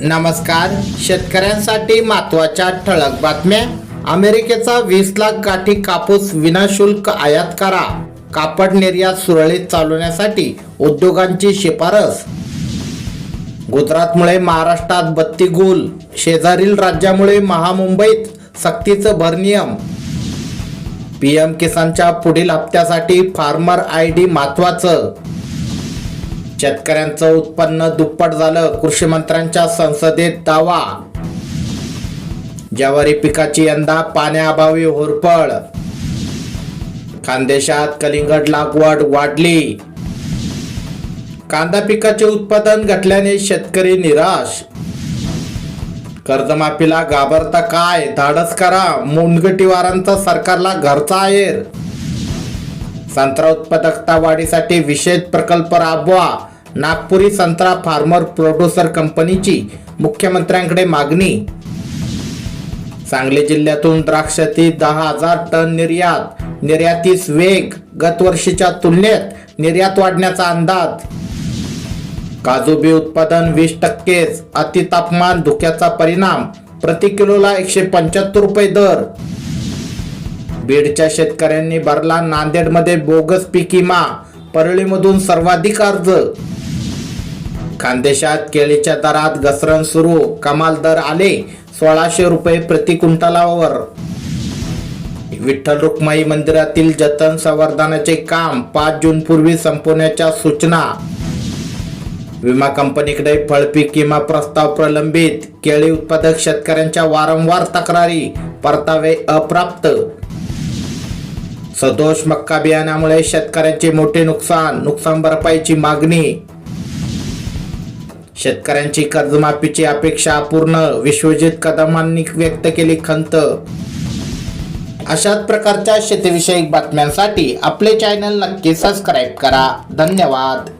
नमस्कार. शेतकऱ्यांसाठी महत्त्वाच्या ठळक बातम्या. अमेरिकेचा वीस लाख गाठी कापूस विनाशुल्क आयात करा. कापड निर्यात सुरळीत चालवण्यासाठी उद्योगांची शिफारस. गुजरातमुळे महाराष्ट्रात बत्ती गुल शेजारील राज्यामुळे महामुंबईत सक्तीचं भरनियम पीएम किसानच्या पुढील हप्त्यासाठी फार्मर आय डी महत्वाचं शेतकऱ्यांचं उत्पन्न दुप्पट झालं कृषी मंत्र्यांच्या संसदेत दावा. ज्वारी पिकाची यंदा पाण्याअभावी होरपळ. खानदेशात कलिंगड लागवड वाढली. कांदा पिकाचे उत्पादन घटल्याने शेतकरी निराश. कर्जमाफीला घाबरता काय? धाडस करा. मुनगटीवारांचा सरकारला घरचा आहेर. संत्रा उत्पादकता वाढीसाठी विशेष प्रकल्प राबवा. नागपुरी संत्रा फार्मर प्रोड्युसर कंपनीची मुख्यमंत्र्यांकडे मागणी. सांगली जिल्ह्यातून द्राक्षाची दहा हजार टन निर्यात निर्यातीस वेग गत वर्षीच्या तुलनेत निर्यात वाढण्याचा अंदाज. काजू बी उत्पादन वीस टक्केच अति तापमान धुक्याचा परिणाम प्रति किलोला एकशे पंच्याहत्तर रुपये दर. बीडच्या शेतकऱ्यांनी भरला नांदेडमध्ये बोगस पीक विमा परळीमधून सर्वाधिक अर्ज. खानदेशात केळीच्या दरात घसरण सुरू. कमाल दर आले. सोळाशे रुपये प्रति क्विंटलावर. विठ्ठल रुक्माई मंदिरातील जतन संवर्धनाचे काम पाच जून पूर्वी संपवण्याच्या सूचना. विमा कंपनीकडे फळपीक विमा प्रस्ताव प्रलंबित. केळी उत्पादक शेतकऱ्यांच्या वारंवार तक्रारी. परतावे अप्राप्त. सदोष मक्का बियाण्यामुळे शेतकऱ्यांचे मोठे नुकसान. नुकसान भरपाईची मागणी. शेतकऱ्यांची कर्जमाफीची अपेक्षा अपूर्ण विश्वजित कदमांनी व्यक्त केली खंत. अशाच प्रकारच्या शेतीविषयक बातम्यांसाठी आपले चॅनल नक्की सबस्क्राईब करा. धन्यवाद.